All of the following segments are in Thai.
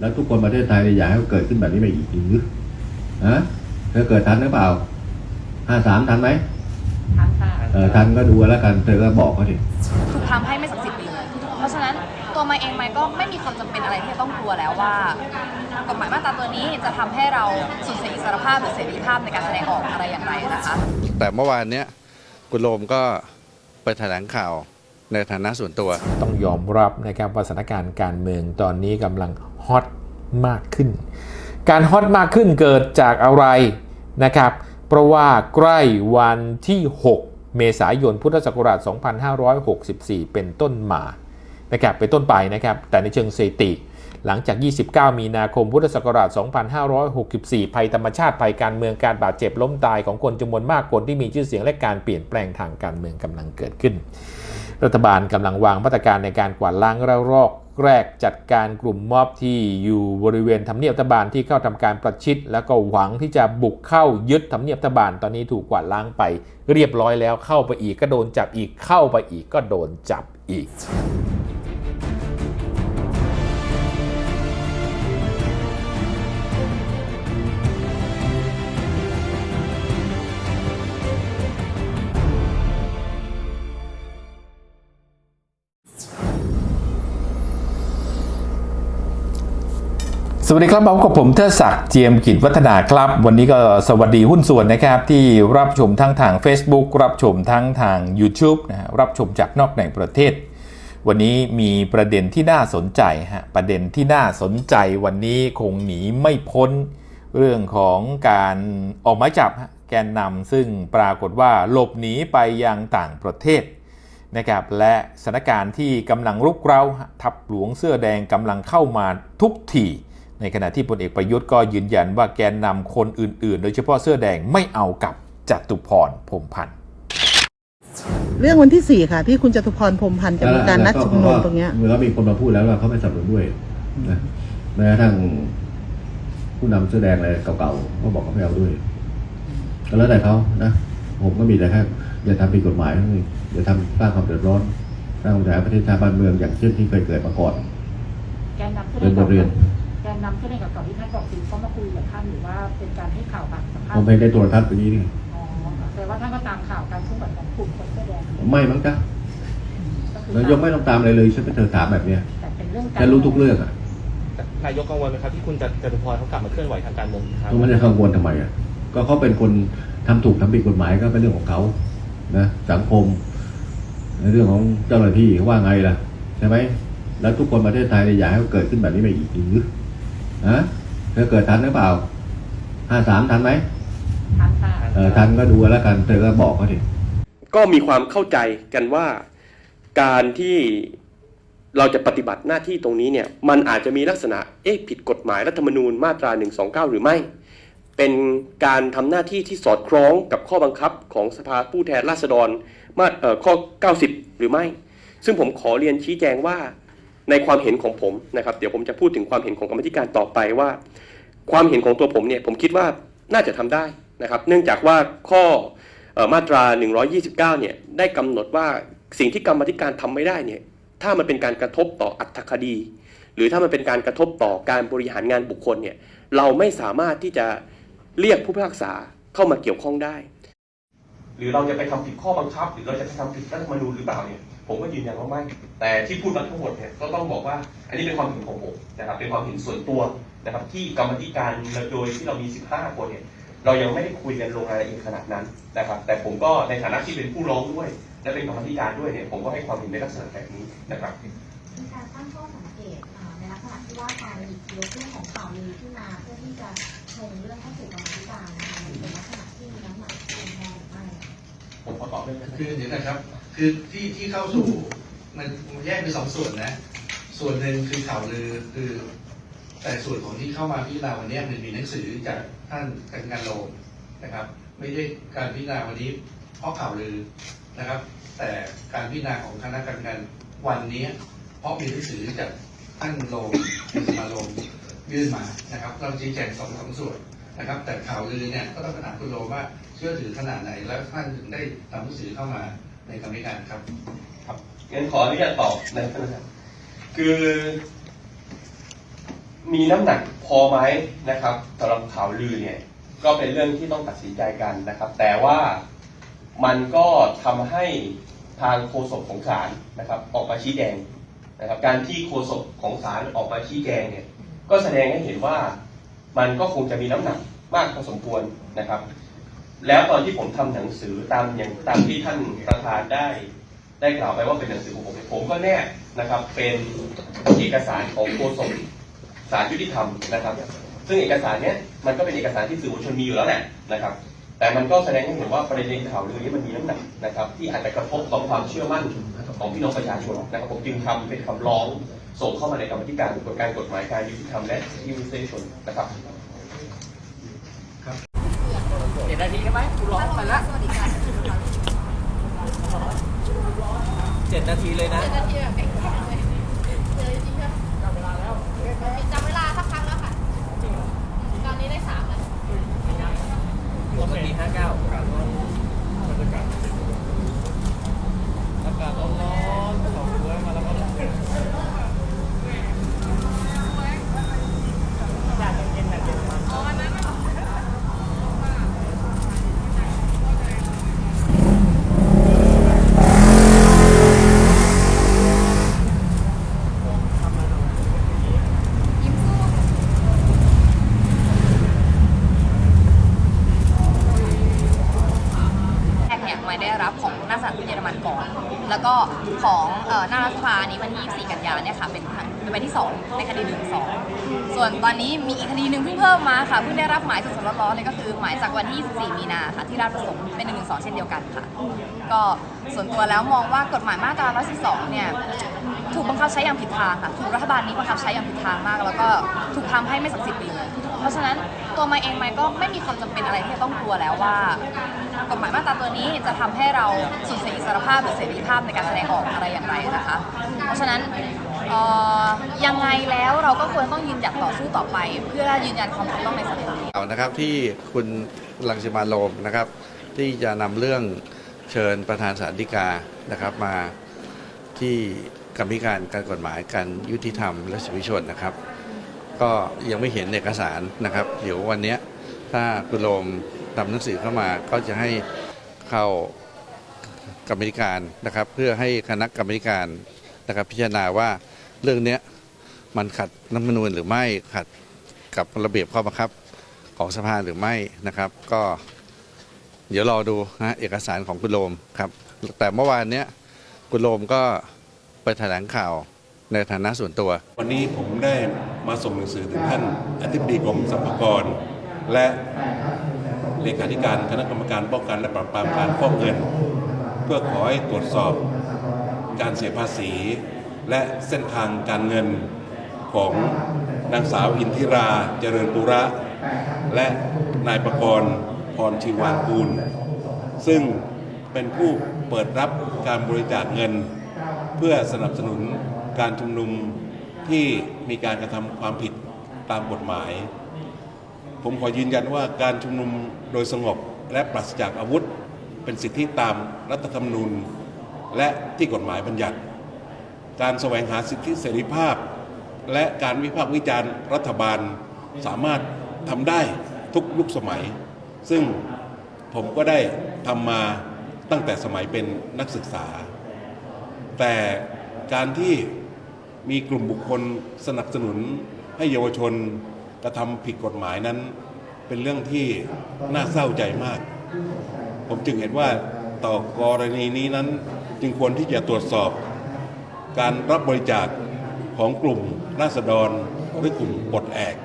แล้วทุกคนประเทศไทยเนี่ยอยากให้มันเกิดขึ้นแบบนี้ไม่อีกหรือฮะเธอเกิดทันหรือเปล่าห้าสามทันไหมทันค่ะเออทันก็ดูแล้วกันเธอก็บอกเขาดิถูกทำให้ไม่ศักดิ์สิทธิ์ไปเลยเพราะฉะนั้นตัวมาเองไมก็ไม่มีความจำเป็นอะไรที่จะต้องกลัวแล้วว่ากฎหมายมาตราตัวนี้จะทำให้เราสูญเสียอิสรภาพหรือเสรีภาพในการแสดงออกอะไรอย่างไรนะคะ แต่เมื่อวานเนี้ยคุณโรมก็ไปแถลงข่าวในฐานะส่วนตัว ต้องยอมรับนะครับว่าสถานการณ์การเมืองตอนนี้กำลัง ฮอตมากขึ้น การฮอตมากขึ้นเกิดจากอะไรนะครับ เพราะว่าใกล้วันที่ 6 เมษายนพุทธศักราช 2564 เป็นต้นมานะครับเป็นต้นไปนะครับ แต่ในเชิงสถิติหลังจาก 29 มีนาคม พุทธศักราช 2564 ภัยธรรมชาติ ภัยการเมือง การบาดเจ็บล้มตายของคนจำนวนมาก คนที่มีชื่อเสียงและการเปลี่ยนแปลงทางการเมืองกำลังเกิดขึ้น รัฐบาลกำลังวางมาตรการในการกวาดล้างระลอก แรกจัดการกลุ่มม็อบที่อยู่บริเวณทำเนียบรัฐบาลที่เข้าทำการประชิด แล้วก็หวังที่จะบุกเข้ายึดทำเนียบรัฐบาลตอนนี้ถูกกวาดล้างไป เรียบร้อยแล้วเข้าไปอีกก็โดนจับอีกเข้าไปอีกก็โดนจับอีก สวัสดีครับพบกับผมเทดศักดิ์เจียมกิจวัฒนาครับ วันนี้ก็สวัสดีหุ้นส่วนนะครับ ที่รับชมทั้งทาง Facebook รับชมทั้งทาง YouTube นะฮะรับชมจากนอกในประเทศ วันนี้มีประเด็นที่น่าสนใจฮะประเด็นที่น่าสนใจวันนี้คงหนีไม่พ้นเรื่องของการออกหมายจับแกนนำซึ่งปรากฏว่าหลบหนีไปยังต่างประเทศนะครับและสถานการณ์ที่กำลังรุกเร้าทัพหลวงเสื้อแดงกำลังเข้ามาทุกที ในขณะที่พลเอกประยุทธ์ก็ยืนยันว่าแกนนำคนอื่น ๆ โดยเฉพาะเสื้อแดงไม่เอากับจตุพรพรหมพันธ์เรื่องวันที่สี่ค่ะ ที่คุณจตุพรพรหมพันธ์จะมีการนัดชุมนุมตรงเนี้ยเมื่อมีคนมาพูดแล้วว่าเขาไม่สนับสนุนด้วยนะแม้กระทั่งผู้นำเสื้อแดงอะไรเก่าๆก็บอกเขาไม่เอาด้วย ก็แล้วแต่เขานะผมก็มีแต่แค่อย่าทำผิดกฎหมายเท่านั้นเองอย่าทำสร้างความเดือดร้อนสร้างความเสียหายประเทศชาติบ้านเมืองอย่างเช่นที่เคยเกิดมาก่อนแกนนำเป็นบทเรียน แกนนำแสดงกับก่อนที่ท่านบอกสื่อเขามาคุยกับท่านหรือว่าเป็นการให้ข่าวแบบสัมภาษผมณ์เห็นในโทรทัศน์อย่างนี้นี่อ๋อแต่ว่าท่านก็ตามข่าวการเคลื่อนไหวของกลุ่มคนเสื้อแดงไม่มั้งจ๊ะก็คือเรายกไม่ต้องตามอะไรเลยฉันไปเธอถามแบบเนี้ยแต่เป็นเรื่องฉันรู้ทุกเรื่องอะนายกกังวลไหมครับที่คุณจตุพรเขากลับมาเคลื่อนไหวทางการเมืองอีกครั้งก็ไม่ได้กังวลทำไมอะก็เขาเป็นคนทำถูกทำผิดกฎหมายก็เป็นเรื่องของเขานะสังคม ในเรื่องของเจ้าหน้าที่เขาว่าไงล่ะ ใช่ไหมแล้วทุกคนประเทศไทยเนี่ยอยากให้มันเกิดขึ้นแบบนี้ไม่อีกหรือ ฮะเธอเกิดทันหรือเปล่าห้าสามทันไหมทันค่ะเออทันก็ดูแล้วกันเธอก็บอกเขาดิก็มีความเข้าใจกันว่าการที่เราจะปฏิบัติหน้าที่ตรงนี้เนี่ย มันอาจจะมีลักษณะเอ๊ะผิดกฎหมายรัฐธรรมนูญมาตรา 129 หรือไม่ เป็นการทำหน้าที่ที่สอดคล้องกับข้อบังคับของสภาผู้แทนราษฎรมาเอ่อข้อ 90 หรือไม่ ซึ่งผมขอเรียนชี้แจงว่า ในความเห็นของผมนะครับ เดี๋ยวผมจะพูดถึงความเห็นของกรรมธิการต่อไปว่า ความเห็นของตัวผมเนี่ยผมคิดว่าน่าจะทำได้นะครับ เนื่องจากว่าข้ออ่อมาตรา 129 เนี่ยได้กำหนดว่าสิ่งที่กรรมธิการทำไม่ได้เนี่ยถ้ามันเป็นการกระทบต่ออัตคดี หรือถ้ามันเป็นการกระทบต่อการบริหารงานบุคคลเนี่ยเราไม่สามารถที่จะเรียกผู้พิพากษาเข้ามาเกี่ยวข้องได้ หรือเราจะไปทำผิดข้อบังคับ หรือเราจะไปทำผิดรัฐธรรมนูญหรือเปล่าเนี่ย ผมก็ยืนยันว่าไม่แต่ที่พูดมาทั้งหมดเนี่ยก็ต้องบอกว่า อันนี้เป็นความเห็นของผมนะครับ เป็นความเห็นส่วนตัวนะครับ ที่กรรมธิการโดยที่เรามี 15 คนเนี่ยเรายังไม่ได้คุยกันลงรายละเอียดขนาดนั้นนะครับ แต่ผมก็ในฐานะที่เป็นผู้ร้องด้วย และเป็นกรรมธิการด้วยเนี่ยผมก็ให้ความเห็นในลักษณะแบบนี้นะครับมีการตั้งข้อสังเกตอ่าในลักษณะที่ว่าการหยิบยกเรื่องของข่าวลือขึ้นมาเพื่อที่จะชงเรื่องเข้าสู่กรรมธิการนะคะมันเป็นลักษณะที่มีน้ำหนักเพียงพอหรือไม่ผมขอตอบเรื่องนั้นคือเดี๋ยวนะครับ คือที่ที่เข้าสู่มันมันแยกเป็นสองส่วนนะ ส่วนหนึ่งคือข่าวลือคือ แต่ส่วนของที่เข้ามาพิจารณาวันนี้มันมีหนังสือจากท่านกันงานโลมนะครับ ไม่ได้การพิจารณาวันนี้ เพราะข่าวลือนะครับ แต่การพิจารณาของคณะกรรมการวันนี้ เพราะมีหนังสือจากท่านโลมสมาโลมยื่นมานะครับ เราชี้แจงสองสองส่วนนะครับ แต่ข่าวลือเนี่ยก็ต้องถามคุณโลมว่าเชื่อถือขนาดไหนแล้วท่านถึงได้ทำหนังสือเข้ามา ในกรรมธิการครับงั้นขออนุญาตตอบนะครับคือ มีน้ำหนักพอไหมนะครับสำหรับข่าวลือเนี่ยก็เป็นเรื่องที่ต้องตัดสินใจกันนะครับ แต่ว่ามันก็ทำให้ทางโฆษกของศาลนะครับออกมาชี้แจงนะครับ การที่โฆษกของศาลออกมาชี้แจงเนี่ยก็แสดงให้เห็นว่ามันก็คงจะมีน้ำหนักมากพอสมควรนะครับ แล้วตอนที่ผมทำหนังสือตามอย่างตามที่ท่านประธานได้ ได้กล่าวไปว่าเป็นหนังสือของผมผมก็แนบนะครับ เป็นเอกสารของโฆษกศาลยุติธรรมนะครับ ซึ่งเอกสารเนี้ยมันก็เป็นเอกสารที่สื่อมวลชนมีอยู่แล้วแหละนะครับ แต่มันก็แสดงให้เห็นว่าประเด็นข่าวลือนี้มันมีน้ำหนักนะครับ ที่อาจจะกระทบต่อความเชื่อมั่นของพี่น้องประชาชนนะครับผมจึงทำเป็นคำร้องส่งเข้ามาในกรรมธิการกฎการกฎหมายการยุติธรรมและสิทธิมนุษยชนนะครับ เจ็ ดนาทีใช่ไหมคุณรอไปแล้วสวัสดีค่ะเจ็ดนาทีเลยนะเจ็ดนาทีแบบแข็งๆเลยเจอจริงๆครับจับเวลาแล้วจับเวลาสักครั้งแล้วค่ะ ตอนนี้ได้สามแล้วปกติห้าเก้าอากาศร้อนๆสองเว้ยมาแล้วก็แรกเนี่ยไม่ได้รับของหน้าสถานทูตเยอรมันก่อน แล้วก็ของเอ่อหน้ารัฐสภานี้วันที่24กันยาเนี่ยค่ะเป็นเป็นใบที่ 2 ในคดีหนึ่งสองส่วนตอนนี้มีอีกคดีหนึ่งเพิ่งเพิ่มมาค่ะเพิ่งได้รับหมายสดๆร้อนๆเลยก็คือหมายจากวันที่ 24 มีนาค่ะที่ ราชประสงค์เป็น1นึเช่นเดียวกันค่ะ ก็ส่วนตัวแล้วมองว่ากฎหมายมาตรา112 เนี่ยถูกบังคับใช้อย่างผิดทางค่ะถูกรัฐบาลนี้บังคับใช้อย่างผิดทางมาก แล้วก็ถูกทำให้ไม่ศักดิ์สิทธิ์ไปเลยเพราะฉะนั้นตัวมาเองมันก็ไม่มีความจำเป็นอะไรที่จะต้องกลัวแล้วว่ากฎหมายมาตราตัวนี้จะทำให้เราสูญเสียอิสรภาพหรือเสรีภาพในการแสดงออกอะไรอย่างไรนะคะ เพราะฉะนั้นยังไงแล้วเราก็ควรต้องยืนหยัดต่อสู้ต่อไป เพื่อยืนยันความถูกต้องในสังคมเอานะครับที่คุณ ลังสิมาโรมนะครับ ที่จะนำเรื่องเชิญประธานสารฎีกานะครับมาที่กรรมธิการการกฎหมายการยุติธรรมและสิทธิชนนะครับ ก็ยังไม่เห็นเอกสารนะครับ เดี๋ยววันนี้ถ้าคุณโรมนำหนังสือเข้ามาก็จะให้เข้ากรรมธิการนะครับ เพื่อให้คณะกรรมธิการนะครับพิจารณาว่าเรื่องนี้มันขัดรัฐธรรมนูญหรือไม่ขัดกับระเบียบข้อบังคับ ของสภาหรือไม่นะครับ ก็เดี๋ยวรอดูนะเอกสารของคุณโรมครับแต่เมื่อวานเนี้ยคุณโรมก็ไปแถลงข่าวในฐานะส่วนตัว วันนี้ผมได้มาส่งหนังสือถึงท่านอธิบดีกรมสรรพากร และเลขาธิการคณะกรรมการป้องกันและปราบปรามการฟอกเงิน เพื่อขอให้ตรวจสอบการเสียภาษี และเส้นทางการเงินของนางสาวอินทิราเจริญปุระ และนายประกรณ์พรชีวานกูล ซึ่งเป็นผู้เปิดรับการบริจาคเงิน เพื่อสนับสนุนการชุมนุมที่มีการกระทำความผิดตามกฎหมาย ผมขอยืนยันว่าการชุมนุมโดยสงบและปราศจากอาวุธ เป็นสิทธิตามรัฐธรรมนูญ และที่กฎหมายบัญญัติ การแสวงหาสิทธิเสรีภาพ และการวิพากษ์วิจารณ์รัฐบาลสามารถ ทำได้ทุกยุคสมัย ซึ่งผมก็ได้ทำมาตั้งแต่สมัยเป็นนักศึกษา แต่การที่มีกลุ่มบุคคลสนับสนุนให้เยาวชนกระทำผิดกฎหมายนั้น เป็นเรื่องที่น่าเศร้าใจมาก ผมจึงเห็นว่าต่อกรณีนี้นั้นจึงควรที่จะตรวจสอบ การรับบริจาคของกลุ่มราษฎรหรือกลุ่มปลดแอก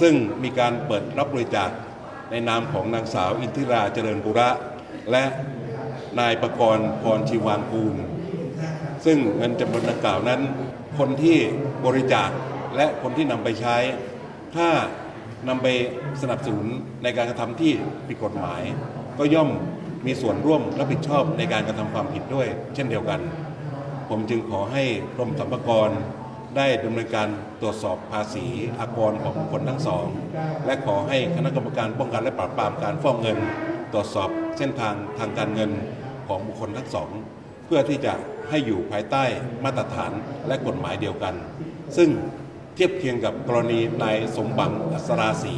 ซึ่งมีการเปิดรับบริจาคในนามของนางสาวอินทิราเจริญปุระ และนายประกรณ์พรชีวางกูล ซึ่งเงินจำนวนดังกล่าวนั้น คนที่บริจาคและคนที่นำไปใช้ ถ้านำไปสนับสนุนในการกระทำที่ผิดกฎหมาย ก็ย่อมมีส่วนร่วมรับผิดชอบในการกระทำความผิดด้วย เช่นเดียวกัน ผมจึงขอให้กรมสรรพากร ได้ดำเนินการตรวจสอบภาษีอากรของบุคคลทั้งสอง และขอให้คณะกรรมการป้องกันและปราบปรามการฟอกเงิน ตรวจสอบเส้นทางทางการเงินของบุคคลทั้งสอง เพื่อที่จะให้อยู่ภายใต้มาตรฐานและกฎหมายเดียวกัน ซึ่งเทียบเคียงกับกรณีนายสมบังอัศราศี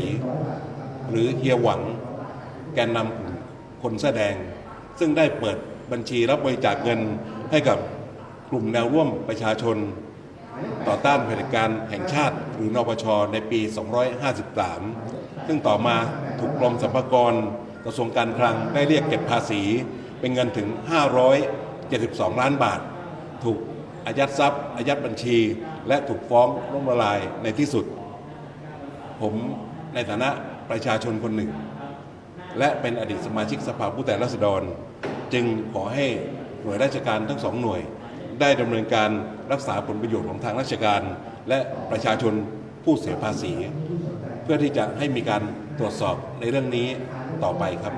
หรือเฮียหวัง แกนนำกลุ่มคนแสดง ซึ่งได้เปิดบัญชีรับบริจาคเงินให้กับกลุ่มแนวร่วมประชาชน ต่อต้านเผด็จการแห่งชาติ หรือนปชในปี 253 ซึ่งต่อมาถูกกรมสรรพากรกระทรวงการคลังได้เรียกเก็บภาษี เป็นเงินถึง 572 ล้านบาท ถูกอายัดทรัพย์อายัดบัญชี และถูกฟ้องล้มละลายในที่สุด ผมในฐานะประชาชนคนหนึ่ง และเป็นอดีตสมาชิกสภาผู้แทนราษฎร จึงขอให้หน่วยราชการทั้งสองหน่วย ได้ดำเนินการรักษาผลประโยชน์ของทางราชการ และประชาชนผู้เสียภาษี เพื่อที่จะให้มีการตรวจสอบในเรื่องนี้ต่อไปครับ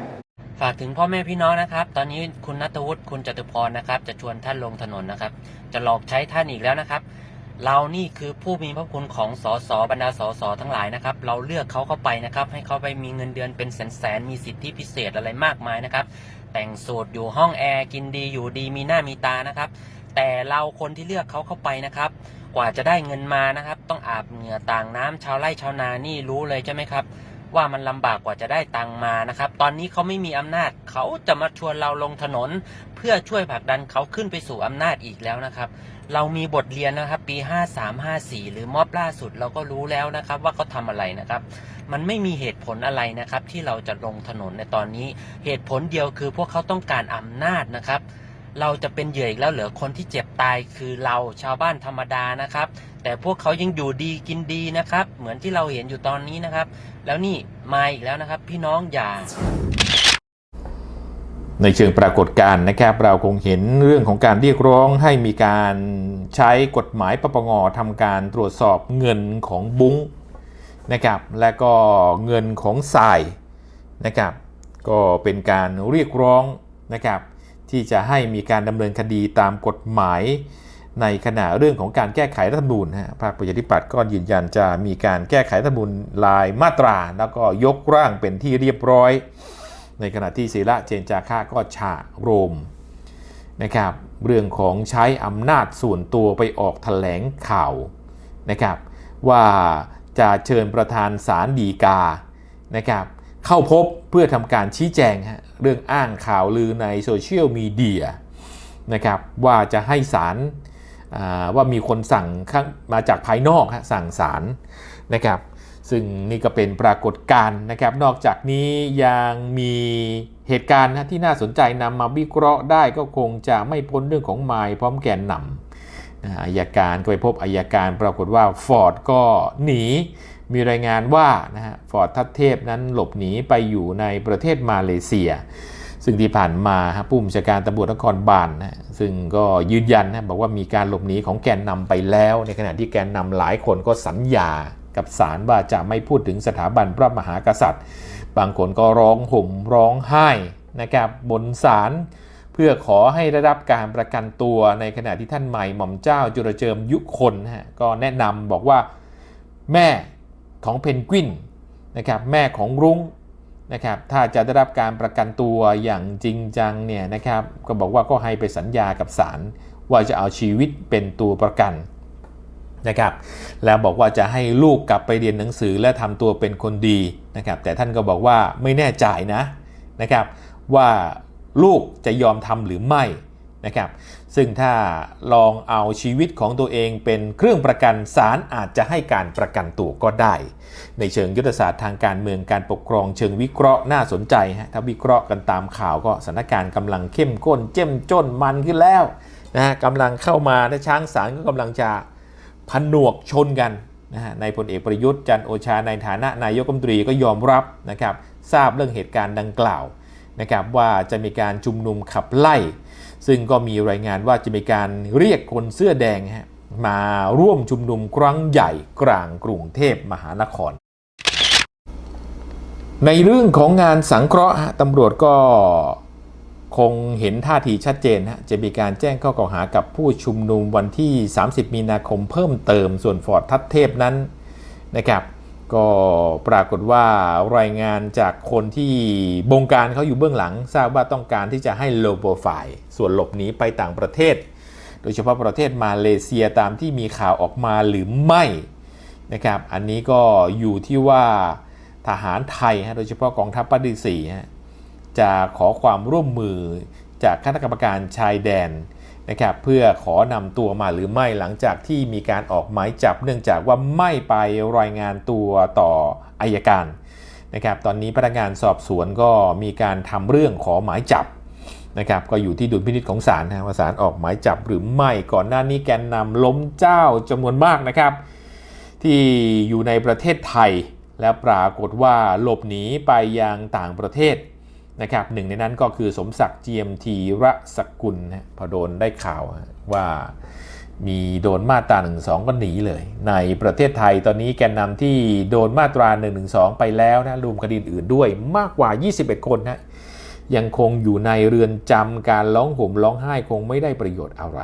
ฝากถึงพ่อแม่พี่น้องนะครับ ตอนนี้คุณนัทวุฒิคุณจตุพรนะครับ จะชวนท่านลงถนนนะครับ จะหลอกใช้ท่านอีกแล้วนะครับเรานี่คือผู้มีพระคุณของสสบรรดาสสทั้งหลายนะครับ เราเลือกเขาเข้าไปนะครับ ให้เขาไปมีเงินเดือนเป็นแสนแสนมีสิทธิพิเศษอะไรมากมายนะครับ แต่งสูตรอยู่ห้องแอร์กินดีอยู่ดีมีหน้ามีตานะครับ แต่เราคนที่เลือกเขาเข้าไปนะครับ กว่าจะได้เงินมานะครับ ต้องอาบเหงื่อต่างน้ำชาวไร่ชาวนานี่รู้เลยใช่ไหมครับ ว่ามันลำบากกว่าจะได้ตังมานะครับ ตอนนี้เขาไม่มีอำนาจเขาจะมาชวนเราลงถนน เพื่อช่วยผลักดันเขาขึ้นไปสู่อำนาจอีกแล้วนะครับ เรามีบทเรียนนะครับ ปี 53 54 หรือม็อบล่าสุดเราก็รู้แล้วนะครับ ว่าเขาทำอะไรนะครับมันไม่มีเหตุผลอะไรนะครับ ที่เราจะลงถนนในตอนนี้ เหตุผลเดียวคือพวกเขาต้องการอำนาจนะครับ เราจะเป็นเหยื่ออีกแล้วเหรอคนที่เจ็บตายคือเราชาวบ้านธรรมดานะครับ แต่พวกเขายังอยู่ดีกินดีนะครับ เหมือนที่เราเห็นอยู่ตอนนี้นะครับ แล้วนี่มาอีกแล้วนะครับ พี่น้องอย่าในเชิงปรากฏการณ์นะครับเราคงเห็นเรื่องของการเรียกร้องให้มีการใช้กฎหมายปปงทำการตรวจสอบเงินของบุ้งนะครับและก็เงินของสายนะครับก็เป็นการเรียกร้องนะครับ ที่จะให้มีการดำเนินคดีตามกฎหมาย ในขณะเรื่องของการแก้ไขรัฐธรรมนูญนะฮะภาคประชาธิปัตย์ก็ยืนยันจะมีการแก้ไขรัฐธรรมนูญรายมาตรา แล้วก็ยกร่างเป็นที่เรียบร้อย ในขณะที่ศิระเจนจาค่าก็ฉาโรมนะครับเรื่องของใช้อำนาจส่วนตัวไปออกแถลงข่าวนะครับว่าจะเชิญประธานศาลฎีกานะครับ เข้าพบเพื่อทำการชี้แจงเรื่องอ้างข่าวลือในโซเชียลมีเดียนะครับว่าจะให้ศาลอ่าว่ามีคนสั่งมาจากภายนอกสั่งศาลนะครับซึ่งนี่ก็เป็นปรากฏการณ์นะครับ นอกจากนี้ยังมีเหตุการณ์ที่น่าสนใจนำมาวิเคราะห์ได้ก็คงจะไม่พ้นเรื่องของไมล์พร้อมแกนนำอายการก็ไปพบอายการปรากฏว่าฟอร์ดก็หนี มีรายงานว่านะฮะฟอร์ดทัตเทพนั้นหลบหนีไปอยู่ในประเทศมาเลเซีย ซึ่งที่ผ่านมาฮะผู้บัญชาการตำรวจนครบาลนะซึ่งก็ยืนยันนะบอกว่ามีการหลบหนีของแกนนำไปแล้ว ในขณะที่แกนนำหลายคนก็สัญญากับศาลว่าจะไม่พูดถึงสถาบันพระมหากษัตริย์ บางคนก็ร้องห่มร้องไห้นะครับบนศาลเพื่อขอให้ได้รับการประกันตัวในขณะที่ท่านใหม่หม่อมเจ้าจุลเจิมยุคนนะฮะก็แนะนำบอกว่าแม่ ของเพนกวินนะครับแม่ของรุ้งนะครับถ้าจะได้รับการประกันตัวอย่างจริงจังเนี่ยนะครับก็บอกว่าก็ให้ไปสัญญากับศาลว่าจะเอาชีวิตเป็นตัวประกันนะครับแล้วบอกว่าจะให้ลูกกลับไปเรียนหนังสือและทำตัวเป็นคนดีนะครับแต่ท่านก็บอกว่าไม่แน่ใจนะนะครับว่าลูกจะยอมทำหรือไม่นะครับ ซึ่งถ้าลองเอาชีวิตของตัวเองเป็นเครื่องประกันศาลอาจจะให้การประกันตัวก็ได้ ในเชิงยุทธศาสตร์ทางการเมืองการปกครองเชิงวิเคราะห์น่าสนใจฮะถ้าวิเคราะห์กันตามข่าวก็สถานการณ์กำลังเข้มข้นเจ้มจนมันขึ้นแล้วนะฮะกำลังเข้ามาและช้างสารก็กำลังจะผนวกชนกันนะฮะในพลเอกประยุทธ์จันโอชาในฐานะนายกรัฐมนตรีก็ยอมรับนะครับทราบเรื่องเหตุการณ์ดังกล่าวนะครับว่าจะมีการชุมนุมขับไล่ ซึ่งก็มีรายงานว่าจะมีการเรียกคนเสื้อแดงฮะมาร่วมชุมนุมครั้งใหญ่กลางกรุงเทพมหานคร ในเรื่องของงานสังเคราะห์ตำรวจก็คงเห็นท่าทีชัดเจนฮะจะมีการแจ้งข้อกล่าวหากับผู้ชุมนุมวันที่ 30 มีนาคมเพิ่มเติมส่วนฟอร์ดทัตเทพนั้นนะครับ ก็ปรากฏว่ารายงานจากคนที่บงการเขาอยู่เบื้องหลัง ทราบว่าต้องการที่จะให้โลโปรไฟล์ส่วนหลบหนีไปต่างประเทศ โดยเฉพาะประเทศมาเลเซียตามที่มีข่าวออกมาหรือไม่นะครับอันนี้ก็อยู่ที่ว่าทหารไทยฮะโดยเฉพาะกองทัพภาคที่สี่ฮะจะขอความร่วมมือจากคณะกรรมการชายแดน นะครับเพื่อขอนำตัวมาหรือไม่หลังจากที่มีการออกหมายจับ เนื่องจากว่าไม่ไปรายงานตัวต่ออายการนะครับตอนนี้พนักงานสอบสวนก็มีการทำเรื่องขอหมายจับนะครับก็อยู่ที่ดุลพินิจของศาลนะว่าศาลออกหมายจับหรือไม่ก่อนหน้านี้แกนนำล้มเจ้าจำนวนมากนะครับ ที่อยู่ในประเทศไทย และปรากฏว่าหลบหนีไปยังต่างประเทศ นะครับหนึ่งในนั้นก็คือสมศักดิ์ GMT ระสกุลนะพอโดนได้ข่าวว่ามีโดนมาตรา1นึก็หนีเลย ในประเทศไทยตอนนี้แกนนำที่โดนมาตรา1นึไปแล้วนะรวมคดีอื่นด้วยมากกว่า 21 คนนะยังคงอยู่ในเรือนจำการร้องห่มร้องไห้คงไม่ได้ประโยชน์อะไร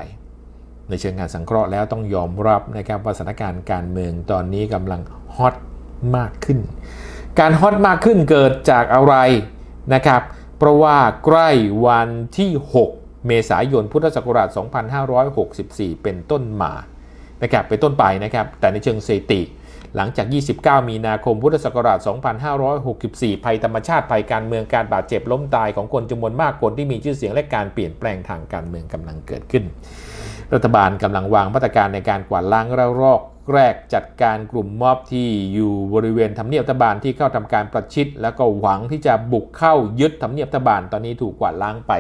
ในเชิงงานสังเคราะห์แล้วต้องยอมรับนะครับว่าสถานการณ์การเมืองตอนนี้กำลังฮอตมากขึ้น การฮอตมากขึ้นเกิดจากอะไร นะครับ เพราะว่าใกล้วันที่ 6 เมษายนพุทธศักราช 2564 เป็นต้นมานะครับเป็นต้นไปนะครับ แต่ในเชิงสถิติ หลังจาก 29 มีนาคมพุทธศักราช 2564 ภัยธรรมชาติภัยการเมืองการบาดเจ็บล้มตายของคนจำนวนมากคนที่มีชื่อเสียงและการเปลี่ยนแปลงทางการเมืองกำลังเกิดขึ้น รัฐบาลกำลังวางมาตรการในการกวาดล้างระลอก แรกจัดการกลุ่มม็อบที่อยู่บริเวณทำเนียบรัฐบาลที่เข้าทำการประชิด แล้วก็หวังที่จะบุกเข้ายึดทำเนียบรัฐบาลตอนนี้ถูกกวาดล้างไป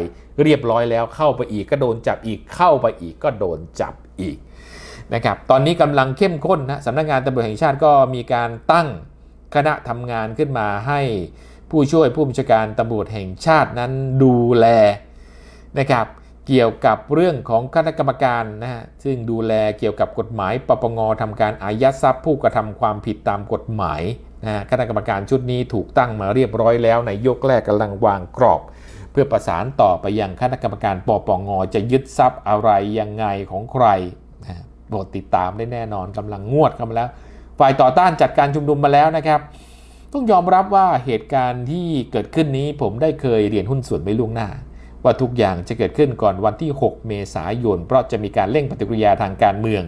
เรียบร้อยแล้วเข้าไปอีกก็โดนจับอีกเข้าไปอีกก็โดนจับอีกนะครับตอนนี้กำลังเข้มข้นนะสำนักงานตำรวจแห่งชาติก็มีการตั้งคณะทำงานขึ้นมาให้ผู้ช่วยผู้บัญชาการตำรวจแห่งชาตินั้นดูแลนะครับ เกี่ยวกับเรื่องของคณะกรรมการนะฮะซึ่งดูแลเกี่ยวกับกฎหมายปปงทำการอายัดทรัพย์ผู้กระทำความผิดตามกฎหมายนะฮะคณะกรรมการชุดนี้ถูกตั้งมาเรียบร้อยแล้วในยกแรกกำลังวางกรอบ เพื่อประสานต่อไปยังคณะกรรมการปปงจะยึดทรัพย์อะไรยังไงของใครนะโปรดติดตามได้แน่นอนกำลังงวดกันมาแล้ว ฝ่ายต่อต้านจัดการชุมนุมมาแล้วนะครับ ต้องยอมรับว่าเหตุการณ์ที่เกิดขึ้นนี้ผมได้เคยเรียนหุ้นส่วนไว้ล่วงหน้า ว่าทุกอย่างจะเกิดขึ้นก่อนวันที่ 6 เมษายน เพราะจะมีการเร่งปฏิกิริยาทางการเมือง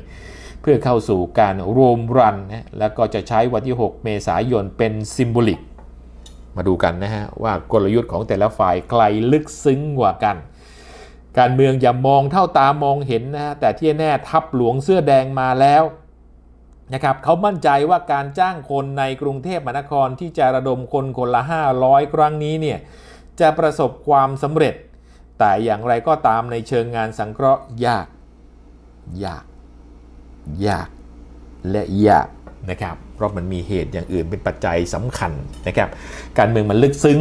เพื่อเข้าสู่การโรมรันนะแล้วก็จะใช้วันที่ 6 เมษายนเป็นซิมโบลิก มาดูกันนะฮะว่ากลยุทธ์ของแต่ละฝ่ายใครลึกซึ้งกว่ากัน การเมืองอย่ามองเท่าตามองเห็นนะฮะแต่ที่แน่ทัพหลวงเสื้อแดงมาแล้วนะครับเขามั่นใจว่าการจ้างคนในกรุงเทพมหานครที่จะระดมคนคนละ 500 ครั้งนี้เนี่ยจะประสบความสำเร็จ แต่อย่างไรก็ตามในเชิงงานสังเคราะห์ยาก ยาก ยาก และยากนะครับ เพราะมันมีเหตุอย่างอื่นเป็นปัจจัยสำคัญนะครับ การเมืองมันลึกซึ้ง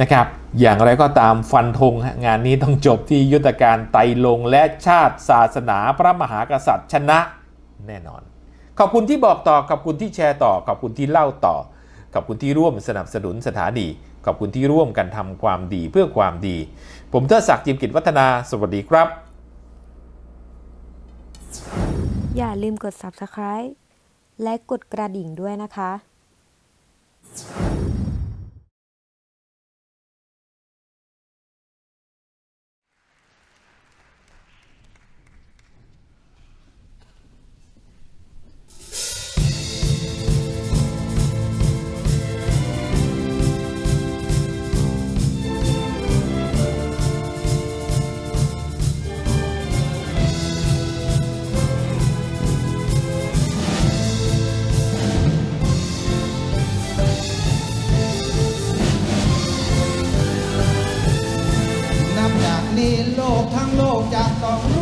นะครับ อย่างไรก็ตามฟันธงงานนี้ต้องจบที่ยุทธการไตลงและชาติศาสนาพระมหากษัตริย์ชนะแน่นอน ขอบคุณที่บอกต่อ ขอบคุณที่แชร์ต่อ ขอบคุณที่เล่าต่อ ขอบคุณที่ร่วมสนับสนุนสถานี ขอบคุณที่ร่วมกันทำความดีเพื่อความดี ผมเทิดศักดิ์จิมกิจวัฒนา สวัสดีครับ อย่าลืมกด subscribe และกดกระดิ่งด้วยนะคะ ทั้งโลกจะต้องรู้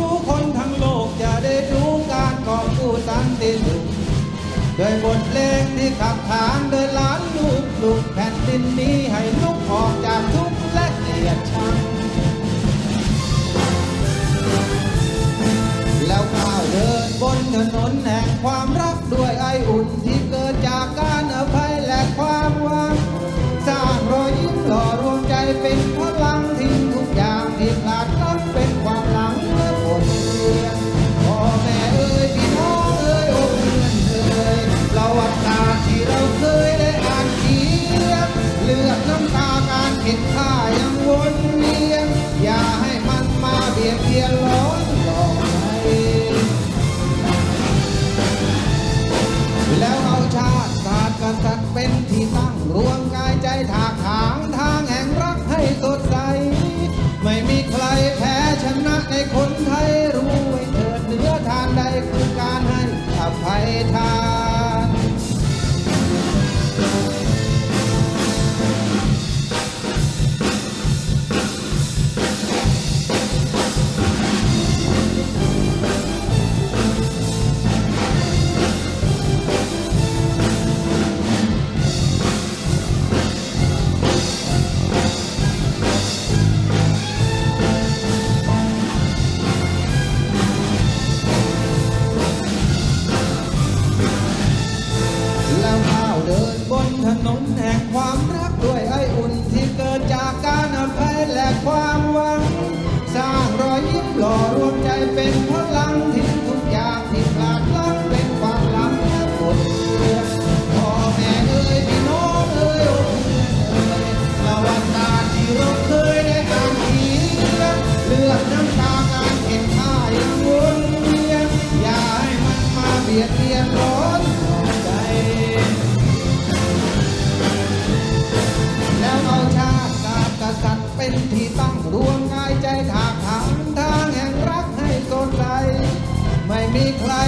big.